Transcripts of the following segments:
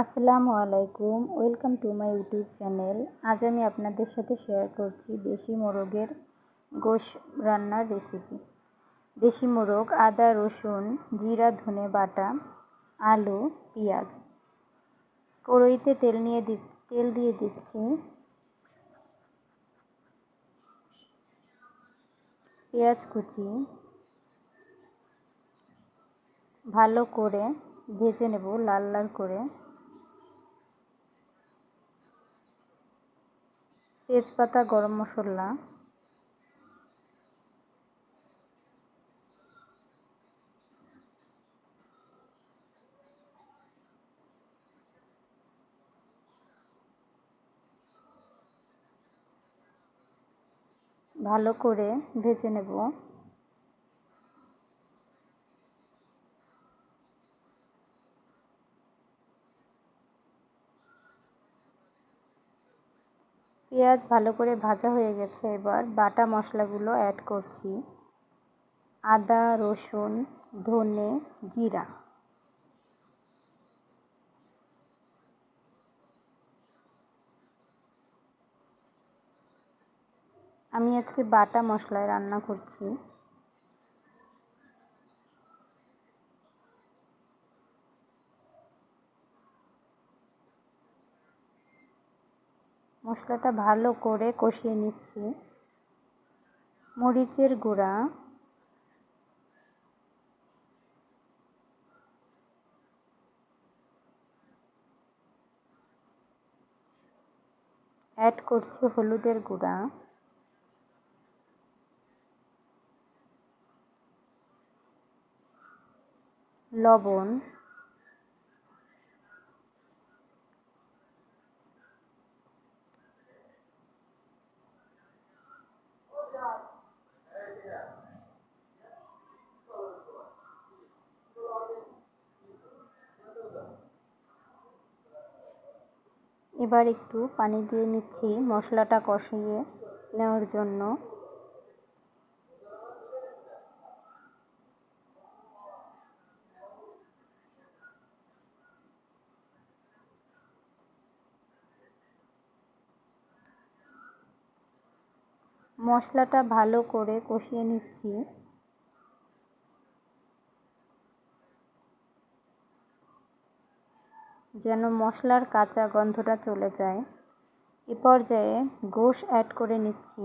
আসসালামু আলাইকুম, welcome to my YouTube channel. আজ আমি আপনাদের সাথে শেয়ার করছি দেশি মোরগের গোশ রান্নার রেসিপি। দেশি মোরগ, আদা, রসুন, জিরা, ধনে বাটা, আলু, পেঁয়াজ। কড়ইতে তেল নিয়ে দি তেল দিয়ে দিচ্ছি। পেঁয়াজ কুচি। ভালো করে ভেজে নেব, লাল লাল করে। তেজপাতা গরম মশলা। ভালো করে ভেজে নেব। পেঁয়াজ ভালো করে ভাজা হয়ে গেছে এবার বাটা মশলাগুলো অ্যাড করছি। আদা, রসুন, ধনে জিরা। আমি আজকে বাটা মশলায় রান্না করছি। মশলাটা ভালো করে কষিয়ে নিচ্ছি। মরিচের গুঁড়া। অ্যাড করছি হলুদের গুঁড়া। লবণ। এবার একটু পানি দিয়ে নিচ্ছি মশলাটা কষিয়ে নেওয়ার জন্য। মশলাটা ভালো করে কষিয়ে নিচ্ছি। যেন মশলার কাঁচা গন্ধটা চলে যায়। এ পর্যায়ে গোশ অ্যাড করে নিচ্ছি।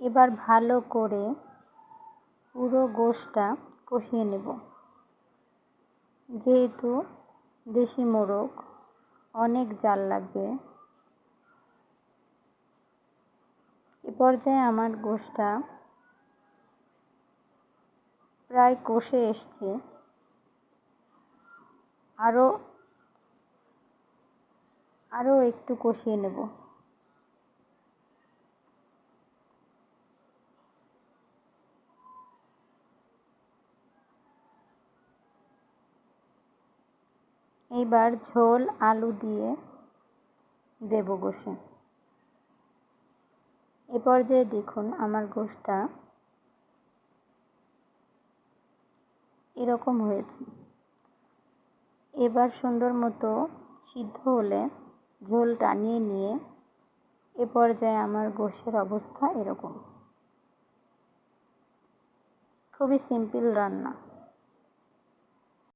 এবার ভালো করে পুরো গোশটা কষিয়ে নেব। যেহেতু দেশি মোরগ অনেক জাল লাগবে, এ পর্যায়ে আমার গোশটা প্রায় কষে এসছে। আরও আরও একটু কষিয়ে নেব। এইবার ঝোল আলু দিয়ে দেব গোশে। এ পর্যায়ে দেখুন আমার গোশটা এরকম হয়েছে। এবার সুন্দর মতো সিদ্ধ হলে ঝোল টানিয়ে নিয়ে এ পর্যায়ে আমার গোশের অবস্থা এরকম। খুবই সিম্পল রান্না।